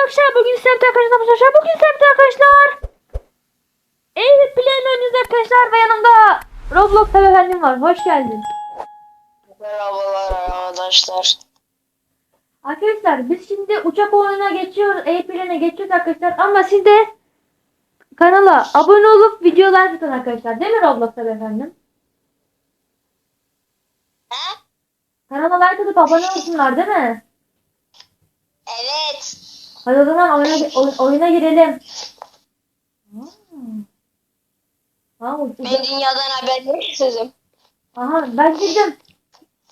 arkadaşlar. Bugün sizlerle arkadaşlar arkadaşlar. Bugün sizlerle arkadaşlar. Eğri Plan oynuyoruz arkadaşlar ve yanımda Roblox efendim var. Hoş geldin. Merhabalar arkadaşlar. Arkadaşlar biz şimdi uçak oyununa geçiyoruz. Eğri Plan'a geçiyoruz arkadaşlar. Ama siz de kanala abone olup videolar atın arkadaşlar. Değil mi Roblox efendim? He? Kanala like atıp abone olsunlar değil mi? Evet. Hadi o zaman oyuna, oy- oyuna girelim. Hmm. Ha, uç- Ben dünyadan haberlersizim. Aha ben girdim.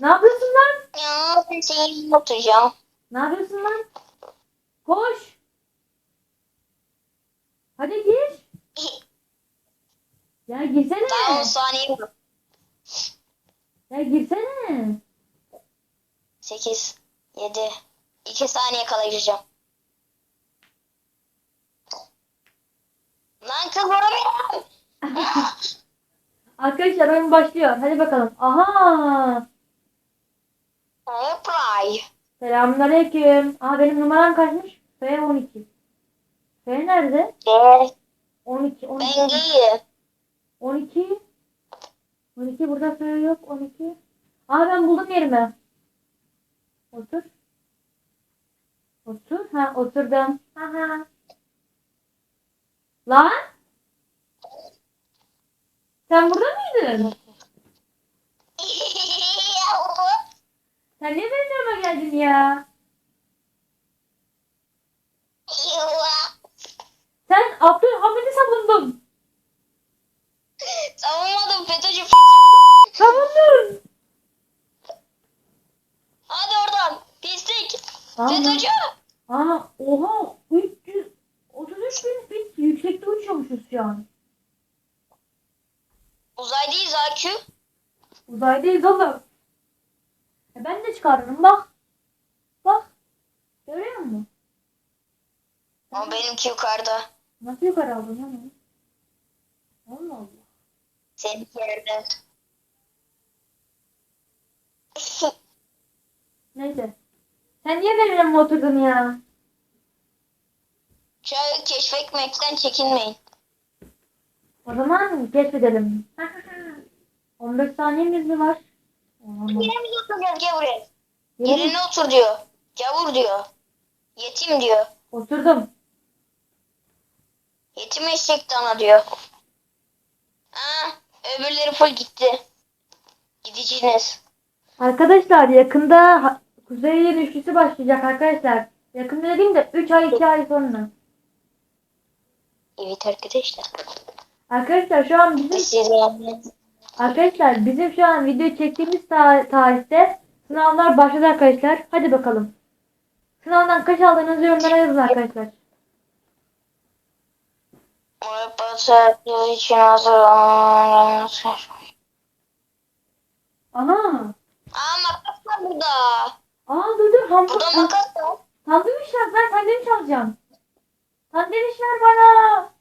Ne yapıyorsun lan? Ya ben seni oturacağım. Ne yapıyorsun lan? Koş. Hadi gir. Ya girsene. Daha 10 saniye var. Ya girsene. 8, 7, 2 saniye kala gireceğim. Lan kız vuramıyorum. Arkadaşlar oyun başlıyor. Hadi bakalım. Aha. Reply. Selamünaleyküm. Aa benim numaram kaçmış? F12. F nerede? Evet. 12. 12. Ben giyim. 12. 12 burada F yok. 12. Aa ben buldum yerimi. Otur. Otur. Ha oturdum. Aha. Lan? Sen burada mıydın? Sen niye benim yanıma geldin ya? Sen Abdülhamid'i savundun. Savunmadım FETÖ'cü. Savundun. Hadi oradan. Pislik. Tamam. FETÖ'cü. Aa oha 333 bin fit yüksekte uçuyormuşuz şu an. Uzaydayız AQ. Uzaydayız oğlum. E ben de çıkarırım bak. Bak. Görüyor musun? Ama benimki yukarıda. Nasıl yukarı aldın lan? Allah Allah. Seninki yerde. Neyse. Sen niye benim yanıma oturdun ya? Çağı keşfetmekten çekinmeyin. O zaman keşfedelim. 15 saniyemiz mi var? Yerimize oturacağız buraya. Yerine Yerine otur diyor. Gavur diyor. Yetim diyor. oturdum. Yetim eşek dana diyor. Ha, öbürleri full gitti. Gideceğiniz. Arkadaşlar yakında ha- Kuzey'in üçlüsü başlayacak arkadaşlar. Yakında dediğim de 3 ay 2 ay sonra. Evet arkadaşlar. Arkadaşlar şu an bizim arkadaşlar bizim şu an video çektiğimiz ta- tarihte sınavlar başladı arkadaşlar. Hadi bakalım. Sınavdan kaç aldığınızı yorumlara yazın arkadaşlar. İçin hazır. Aha. Aa makas var burada. Aa dur dur hamburger. Burada makas var. Sandviç ver ben sandviç alacağım. Sandviç ver bana.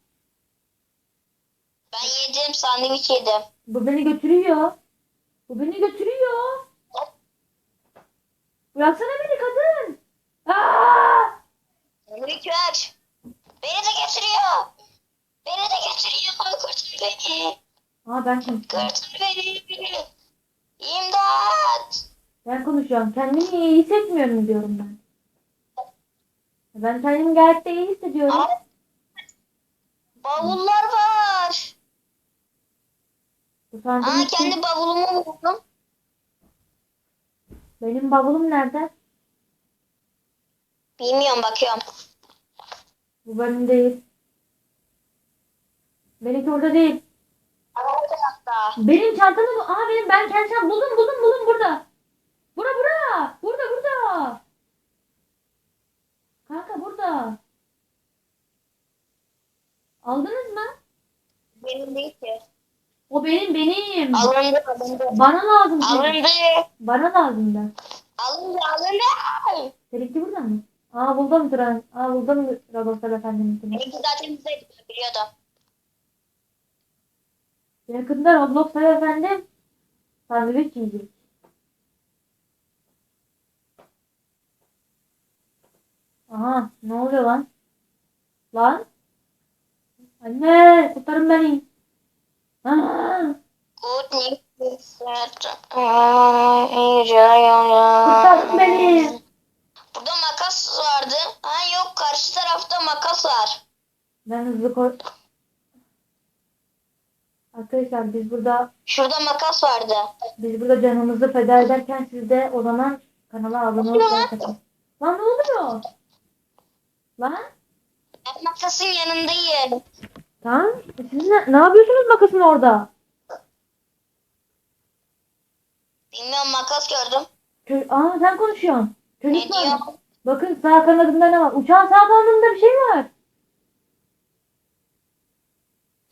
Ben yedim sandviç yedim. Bu beni götürüyor. Bu beni götürüyor. Bıraksana beni kadın. Aa! Sandviç ver. Beni de getiriyor. Beni de getiriyor. Kurtar beni. Aa ben konuşuyorum. Kurtar beni. İmdat. Ben konuşuyorum. Kendimi iyi hissetmiyorum diyorum ben. Ben kendimi gayet de iyi hissediyorum. Aa, Bavullar var. Aa kendi bavulumu buldum. Benim bavulum nerede? Bilmiyorum bakıyorum. Bu benim değil. Benimki orada değil. Benim çantamı bu. Aa benim ben kendi buldum buldum buldum burada. Bura bura. Burada burada. Kanka burada. Aldınız mı? Benim değil ki. O benim benim. Alındı alındı. Bana lazım. Alındı. Bana lazım da. Alındı alındı. Seninki burada mı? Aa buldum Turan. Aa buldum Roboslar efendiminkini. Benimki zaten bizdeydi biliyordum. Yakında Robloxlar efendim. Sandviç yiyecek. Aha ne oluyor lan? Lan? Anne kurtarın beni. Kurtarın beni. Burada makas vardı. Ha yok karşı tarafta makas var. Ben hızlı koy. Arkadaşlar biz burada Şurada makas vardı. biz burada canımızı feda ederken siz de o zaman kanala abone atın. Lan ne oluyor? Lan? Ben makasın yanındayım. Tamam. Siz ne, ne yapıyorsunuz makasın orada? Bilmiyorum makas gördüm. Çö- Aa sen konuşuyorsun. Ne Çocuklar. diyor? Bakın sağ kanadında ne var? Uçağın sağ kanadında bir şey var.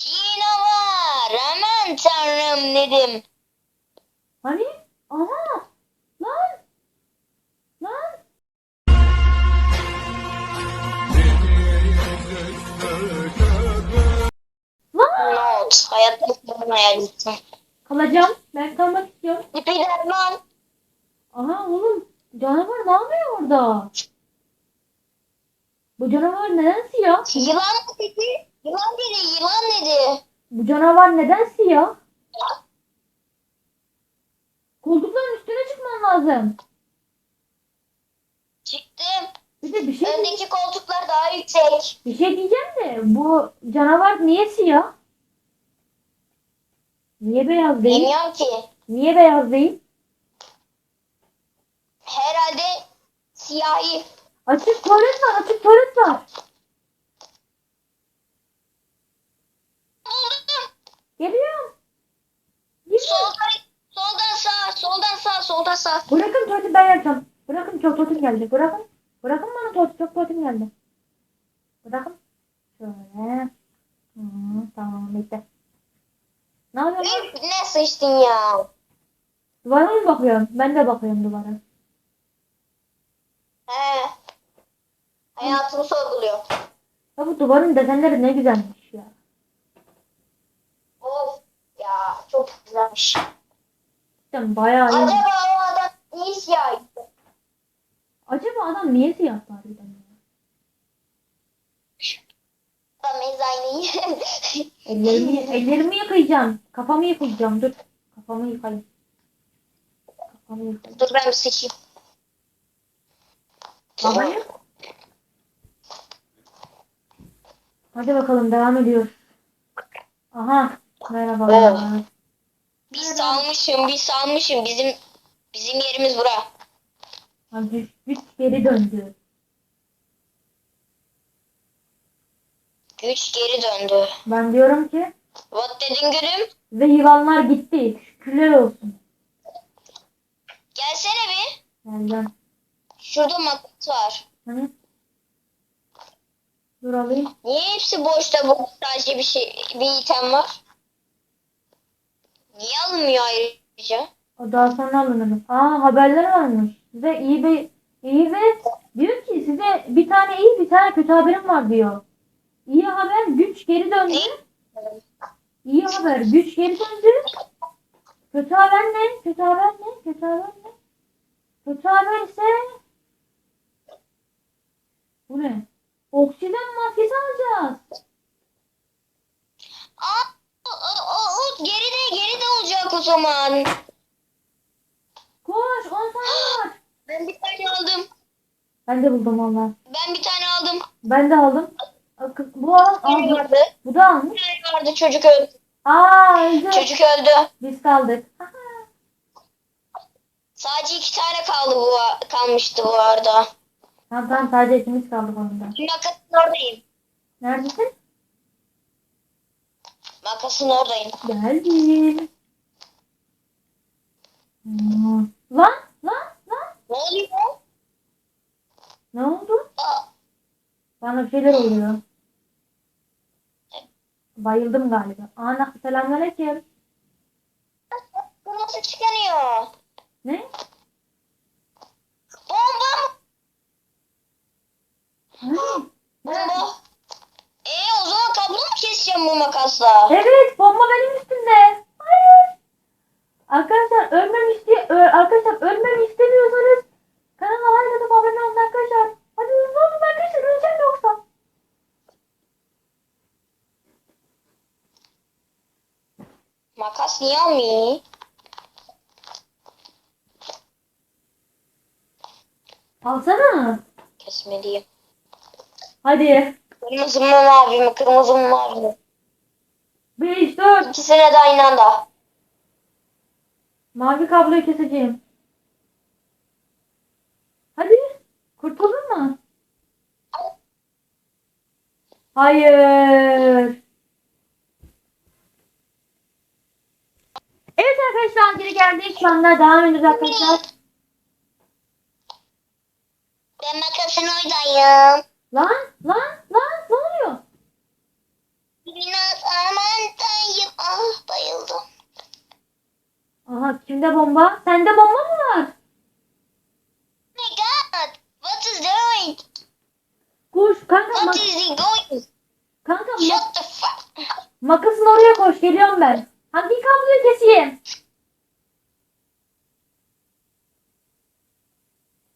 Yine var. Aman tanrım dedim. Hani? Aha! Lan! Lan! Hayatta kalma hayalisi. Kalacağım. Ben kalmak istiyorum. Spiderman. Aha oğlum. Canavar ne yapıyor orada? Bu canavar neden siyah? Yılan dedi? Yılan dedi. Yılan dedi. Bu canavar neden siyah? Koltukların üstüne çıkman lazım. Çıktım. Bir de bir şey Öndeki koltuklar daha yüksek. bir şey diyeceğim de bu canavar niye siyah? Niye beyaz değil? Bilmiyorum ki. Niye beyaz değil? Herhalde siyahi. Açık tuvalet var, açık tuvalet var. Buldum. Geliyorum. Geliyorum. Soldan, soldan sağ, soldan sağ, soldan sağ. Bırakın tuvaleti ben yapacağım. Bırakın çok tuvaletim geldi. Bırakın. Bırakın bana tuvalet, çok tuvaletim geldi. Bırakın. Şöyle. Hı, tamam bitti. Ne yapıyorsun? Üf, ne sıçtın ya? Duvara mı bakıyorum? Ben de bakıyorum duvara. He. Hayatımı sorguluyor. Ya bu duvarın desenleri ne güzelmiş ya. Of ya çok güzelmiş. Cidden bayağı iyi. Acaba o adam iyi siyahi. Acaba adam niye siyah harbiden ya? Tameyiz aynı. Ellerimi, ellerimi yıkayacağım. Kafamı yıkayacağım. Dur. Kafamı yıkayayım. Kafamı yıkayayım. Dur ben bir sıçayım. Babayı. Hadi bakalım devam ediyoruz. Aha. Merhaba. Oh. Bir salmışım, bir salmışım. Bizim bizim yerimiz bura. Ha, güç, güç geri döndü. Güç geri döndü. Ben diyorum ki What dedin gülüm? ve yılanlar gitti. Şükürler olsun. Gelsene bir. Geldim. Şurada makas var. Hani? Dur alayım. Niye hepsi boşta bu sadece bir şey bir item var? Niye alınmıyor ayrıca? O daha sonra alınır. Aa haberler varmış. Size iyi bir iyi ve diyor ki size bir tane iyi bir tane kötü haberim var diyor. İyi haber güç geri döndü. İyi haber güç geri döndü. Kötü haber ne? Kötü haber ne? Kötü haber ne? Kötü haber ise bu ne? Oksijen maskesi alacağız. Aa, o, o, o geride geride olacak o zaman. Koş 10 saniye var. Ben bir tane aldım. Ben de buldum valla. Ben bir tane aldım. Ben de aldım. Bu alan aldı. vardı. Bu da almış. Bir tane vardı çocuk öldü. Aa öldü. Çocuk öldü. Biz kaldık. Sadece iki tane kaldı bu kalmıştı bu arada. Tamam tamam sadece ikimiz kaldık onda. Makasın oradayım. Neredesin? Makasın oradayım. Geldim. Hmm. Lan lan lan. Ne oluyor? Ne oldu? Aa, Bana bir şeyler oluyor. Bayıldım galiba. Ana selamünaleyküm. bu nasıl çıkanıyor? Ne? Bomba mı? Bomba. Ee o zaman kablo mu keseceğim bu makasla? Evet bomba benim üstümde. Hayır. Arkadaşlar ölmemi istiyor. Arkadaşlar ölmemi istemiyorsanız kanala like atıp abone olun arkadaşlar. Hadi hızlı olun arkadaşlar. Just yummy. Alsana. Kesmeliyim. Hadi. Kırmızı mı mavi mi? Kırmızı mı mavi mi? 5, 4. İkisine de aynı anda. Mavi kabloyu keseceğim. Hadi. Kurtuldun mu? Hayır. Evet arkadaşlar geri geldik. Şu anda devam ediyoruz arkadaşlar. Ben makasın oradayım. Lan lan lan ne oluyor? Biraz amandayım. Ah bayıldım. Aha kimde bomba? Sende bomba mı var? Oh my god. What is doing? Koş kanka What mak- is he going? kanka mak- Shut the fuck. makasın oraya koş geliyorum ben. Hangi kabloyu keseyim?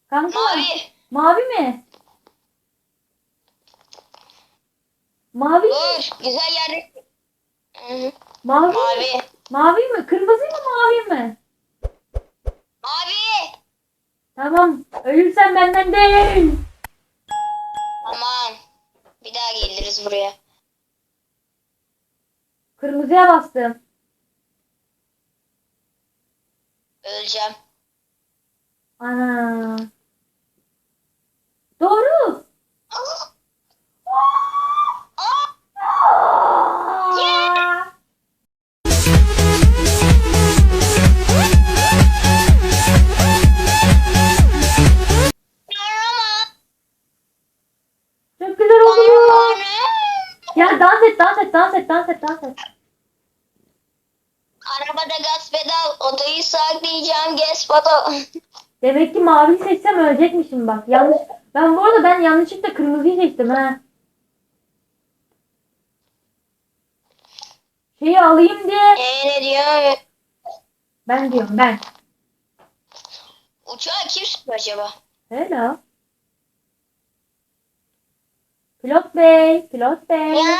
Kanka Mavi. mavi mi? Mavi mi? Dur. Güzel yerde. Hı, Mavi. Mavi. Mavi mi? Kırmızı mı mavi mi? Mavi. Tamam. Ölürsen benden değil. Aman. Bir daha geliriz buraya. Kırmızıya bastım. Öleceğim. Ana. Doğru. Çok güzel oluyor. Ya dans et, dans et, dans et, dans et, dans et. Arabada gaz pedal, otoyu saklayacağım, gaz pedal. Demek ki mavi seçsem ölecekmişim bak. Yanlış. Ben bu arada ben yanlışlıkla kırmızıyı seçtim ha. Şeyi alayım diye. Ee, ne diyor? Ben diyorum ben. Uçağı kim sürüyor acaba? Hello. Pilot bey, pilot bey. Ya,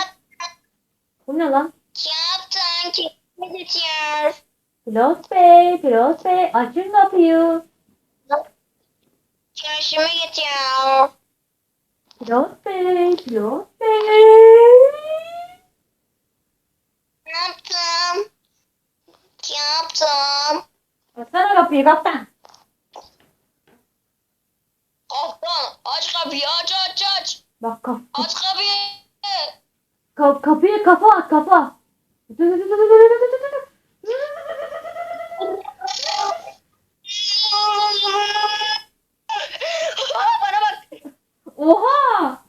Bu ne lan? kaptan kim gidiyor? Pilot bey, pilot bey. Açın kapıyı. Çarşıma gidiyor. Pilot bey, pilot bey. Kaptan. Kaptan. Açsana kapıyı kaptan. Kaptan, aç kapıyı, aç aç aç. Bak kap Aç kapıyı. ka- kapıya kafa at kafa. Bana bak. Oha!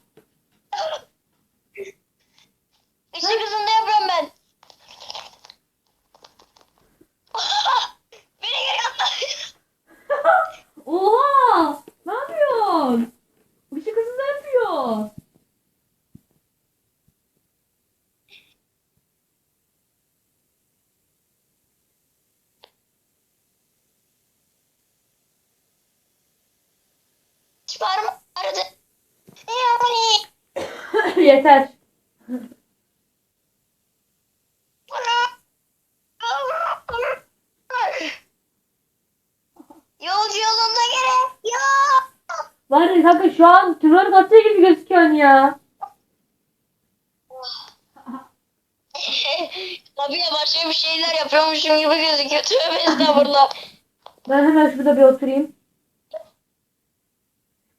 Işık hızında yapıyorum ben. Beni görüyorsun. Oha! Ne yapıyorsun? Işık hızında yapıyor. Mı? Aradı. Yeter. Yolcu yolunda gerek yok. Var ya kanka şu an twerk atıyor gibi gözüküyorsun ya. Tabii başka bir şeyler yapıyormuşum gibi gözüküyor. Tövbe estağfurullah. Ben hemen şurada bir oturayım.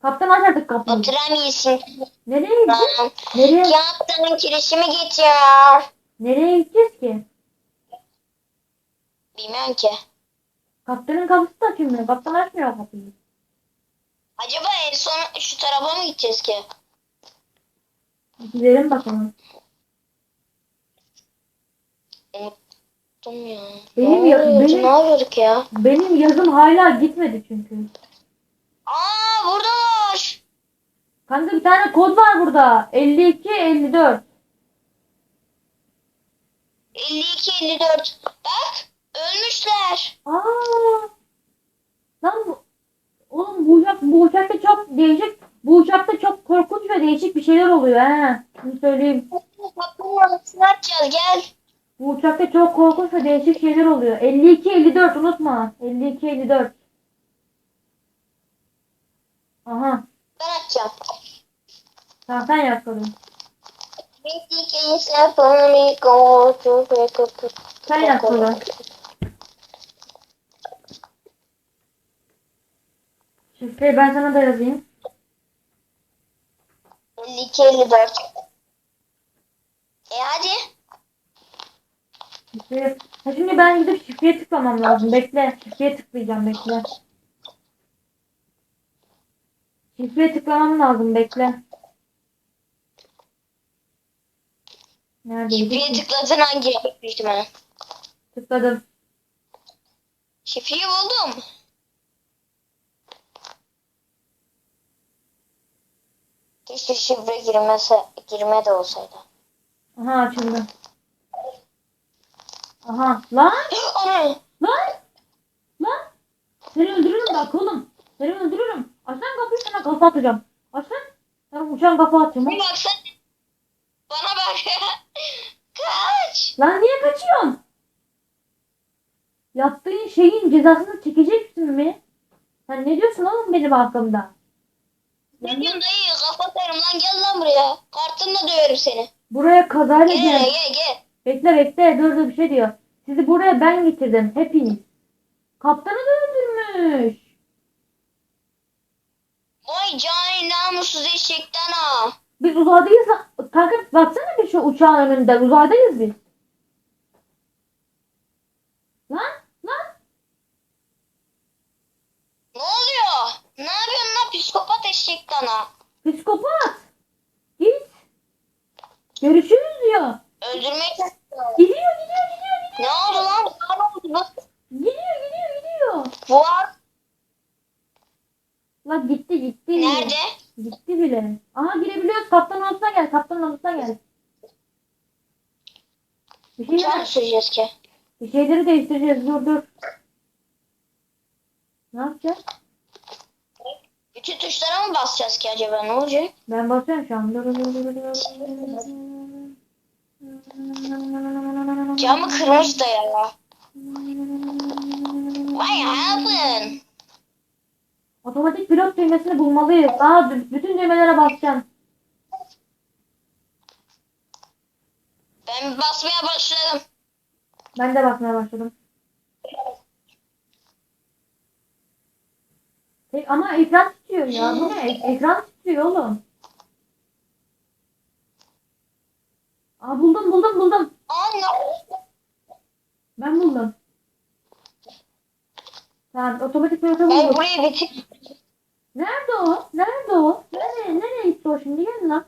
Kaptan aç artık kapıyı. Oturamıyorsun. Nereye gideceğiz? Nereye? Kaptanın kirişimi geçiyor. Nereye gideceğiz ki? Bilmiyorum ki. Kaptanın kapısı da açılmıyor. Kaptan açmıyor kapıyı. Acaba en son şu tarafa mı gideceğiz ki? Gidelim bakalım. Unuttum ya. Benim ya- benim- Ne yapıyorduk ya? Benim yazım hala gitmedi çünkü. Aa buradalar. Kanka bir tane kod var burada. 52 54. 52 54. Bak ölmüşler. Aa! Lan bu Oğlum bu uçak bu uçakta çok değişik bu uçakta çok korkunç ve değişik bir şeyler oluyor ha. Şunu söyleyeyim. Açacağız gel. Bu uçakta çok korkunç ve değişik şeyler oluyor. 52-54 unutma. 52-54. Aha. Ben açacağım. Tamam sen yap sorun. Sen yap sorun. Şifreyi ben sana da yazayım. 52 54. E hadi. Şifreyi... Ha şimdi ben gidip şifreye tıklamam lazım. Bekle. Şifreye tıklayacağım. Bekle. Şifreye tıklamam lazım. Bekle. Neredeydi? Şifreyi tıkladın hangi büyük ihtimalle. Tıkladım. Şifreyi buldum. Keşke şifre girmese, girme de olsaydı. Aha açıldı. Aha. Lan! Lan! Lan! Seni öldürürüm bak oğlum. Seni öldürürüm. Aç lan kapıyı sana kafa atacağım. Aç lan. Sana uçan kafa atacağım. Bir baksana. Bana bak. Kaç. Lan niye kaçıyorsun? Yaptığın şeyin cezasını çekeceksin mi? Sen ne diyorsun oğlum benim hakkımda? Ne diyorsun dayı? Kafa atarım lan gel lan buraya. Kartımla döverim seni. Buraya kazayla Gel gel. gel gel. Bekle bekle dur dur bir şey diyor. Sizi buraya ben getirdim hepiniz. Kaptanı da öldürmüş. Vay cani namussuz eşekten ha. Biz uzaydayız. Kanka baksana bir şu uçağın önünde. Uzaydayız biz. Lan lan. Ne oluyor? Ne yapıyorsun lan psikopat eşekten ha? Psikopat. Git. Görüşürüz diyor. Çalışıyor. Gidiyor gidiyor gidiyor gidiyor. Ne oldu lan? Ne oldu? Bak, Gidiyor gidiyor gidiyor. Fuat Lan gitti gitti. nerede? Gitti bile. Aha girebiliyoruz. Kaptan odasına gel. Kaptan odasına gel. Bir, şey, Uçağı süreceğiz ki? bir şeyleri değiştireceğiz. Dur dur. Ne yapacağız? Bütün tuşlara mı basacağız ki acaba ne olacak? Ben basıyorum şu an. Dur dur dur dur dur. Camı kırmış da ya. What happened? Otomatik pilot düğmesini bulmalıyız. Aa bütün düğmelere basacaksın. Ben basmaya başladım. Ben de basmaya başladım. E, ama ekran tutuyor ya. Bu ne? Ek- Ekran tutuyor oğlum. Aa buldum buldum buldum. Ben buldum. Tamam otomatik pilotu Ben buldum. burayı bitir. Nerede o? Nerede o? Nereye? Nereye gitti o şimdi? Gelin lan.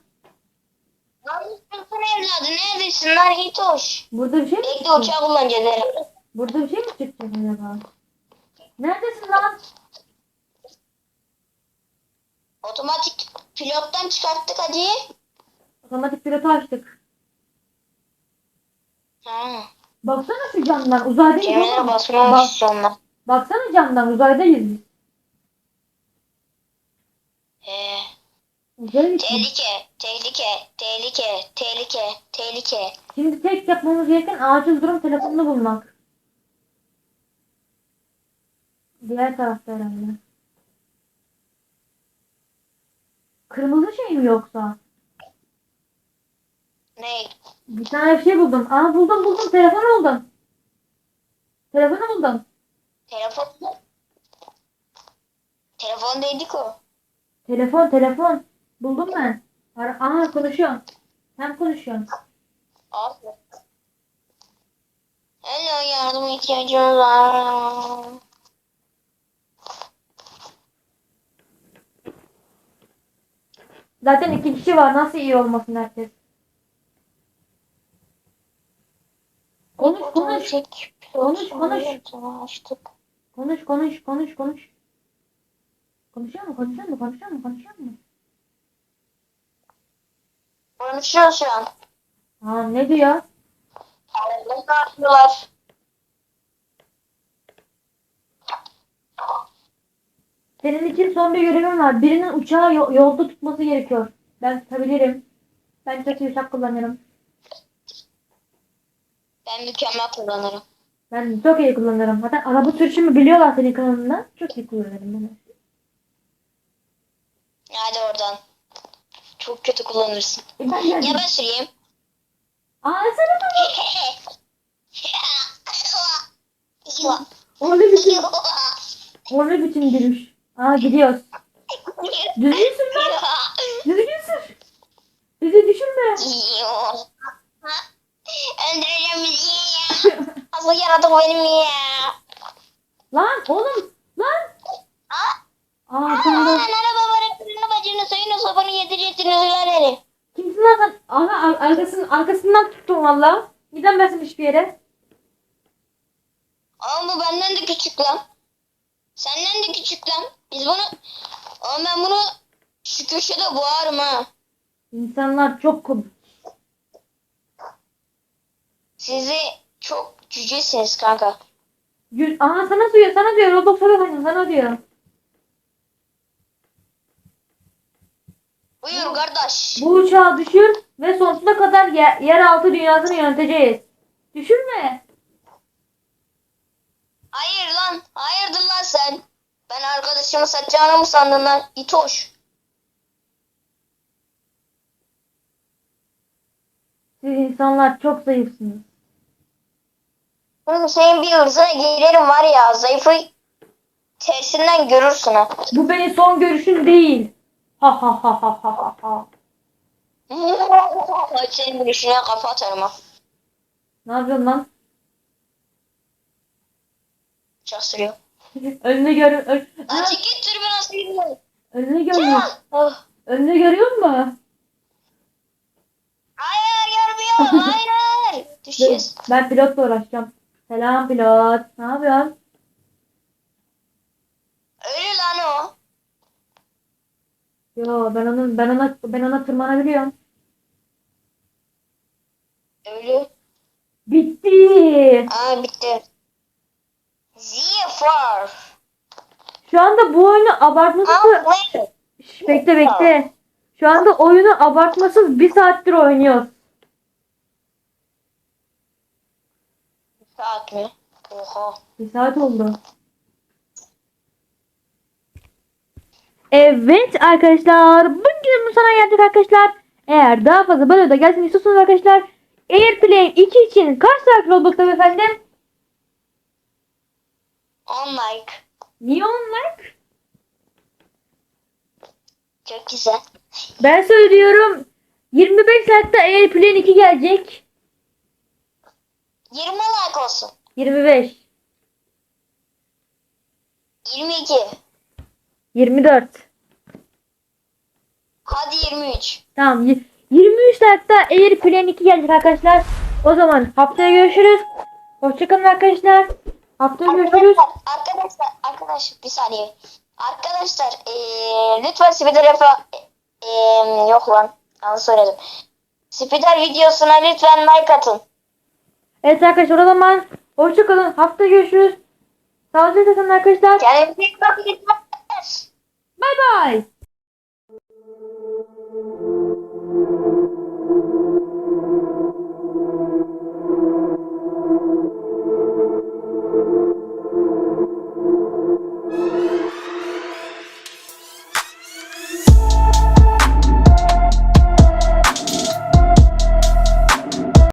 Nasılsın evladı? Neredesin lan Hitoş? Burada bir şey mi Bekle çıktı? uçağı kullanacağız herhalde. Burada bir şey mi çıktı acaba? Neredesin lan? Otomatik pilottan çıkarttık hadi. Otomatik pilotu açtık. Ha. Baksana şu camdan uzaydayız Kemerlere oğlum. basmaya Bak, baksana camdan uzaydayız biz. Ee, gittik. tehlike, tehlike, tehlike, tehlike, tehlike. Şimdi tek yapmamız gereken acil durum telefonunu bulmak. Diğer tarafta herhalde. Kırmızı şey mi yoksa? Ne? Bir tane bir şey buldum. Aa buldum buldum. Telefon buldum. Telefonu buldum. Telefon mu? Telefondaydık o. Telefon telefon. Buldum ben. Ara- Aa konuşuyorum. Sen konuşuyorsun. Abi. Hello yardıma ihtiyacımız var. Zaten iki kişi var. Nasıl iyi olmasın herkes? Konuş konuş. Konuş, konuş. Açtık. Konuş konuş konuş konuş. Konuşuyor mu? Konuşuyor mu? Konuşuyor mu? Konuşuyor mu? Konuşuyoruz şu an. Aa ne diyor? Ne yapıyorlar? Senin için son bir görevim var. Birinin uçağı yo- yolda tutması gerekiyor. Ben tutabilirim. Ben iyi uçak kullanırım. Ben mükemmel kullanırım. Ben çok iyi kullanırım. Zaten araba sürüşümü biliyorlar senin kanalında. Çok iyi kullanırım ben. Hadi oradan. Çok kötü kullanırsın. E ben Ya ben süreyim. Aa sana bak. Yuva. O ne biçim, Yuva. o ne biçim gülüş. Aa gidiyoruz. Düzgün sür lan. Düzgün sür. Bizi düşürme. Öldüreceğim bizi ya. Asıl yaratık benim ya. Lan oğlum. Lan. Aa, Aa de. araba var. Kırını bacını suyunu sobanı yedireceksin öyle. Kimsin lan? Aha ar- arkasının, arkasından tuttum valla. Gidemezsin hiçbir yere. Ama bu benden de küçük lan. Senden de küçük lan. Biz bunu... Ama ben bunu şu köşede boğarım ha. İnsanlar çok komik. Sizi çok cücesiniz kanka. Aha sana diyor, sana diyor. Roblox sana sana diyor. Buyur kardeş. Bu uçağı düşür ve sonsuza kadar yer, yeraltı dünyasını yöneteceğiz. Düşünme. Hayır lan. Hayırdır lan sen? Ben arkadaşımı satacağını mı sandın lan? İtoş. Siz insanlar çok zayıfsınız. Oğlum senin bir hırzına girerim var ya. Zayıfı tersinden görürsün ha. Bu benim son görüşüm değil. Ha ha ha ha ha ha. Ay senin gülüşüne kafa atarım ha. Ne yapıyorsun lan? Çok sürüyor. Önünü gör, ön, Lan çekil türbünansını gidiyor. önünü görüyor. Oh. Önünü görüyor musun? Hayır görmüyorum. Hayır. Düşeceğiz. Ben pilotla uğraşacağım. Selam pilot. Ne yapıyorsun? Ölü lan o. Yo ben onun ben ona ben ona tırmanabiliyorum. Ölü. Bitti. Aa bitti. Zifar. Şu anda bu oyunu abartmasız? Şş, bekle bekle. Şu anda oyunu abartmasız bir saattir oynuyoruz. Saat mi? Oha. Bir saat oldu. Evet arkadaşlar. Bugün sana geldik arkadaşlar. Eğer daha fazla böyle da gelsin istiyorsanız arkadaşlar. Airplane 2 için kaç saat Roblox'ta efendim? On like. Niye like? Çok güzel. Ben söylüyorum. 25 saatte Airplane 2 gelecek. 20 like olsun. 25. 22. 24. Hadi 23. Tamam. y- 23 saatte Airplane 2 gelecek arkadaşlar. O zaman haftaya görüşürüz. Hoşçakalın arkadaşlar. Haftaya görüşürüz. Arkadaşlar, arkadaşlar, arkadaşlar bir saniye. Arkadaşlar eee lütfen Spider yapı eee yok lan yanlış söyledim. Spider videosuna lütfen like atın. Evet arkadaşlar o zaman hoşçakalın. Haftaya görüşürüz. Sağlıcakla kalın arkadaşlar. Kendinize iyi bakın. Bye bye.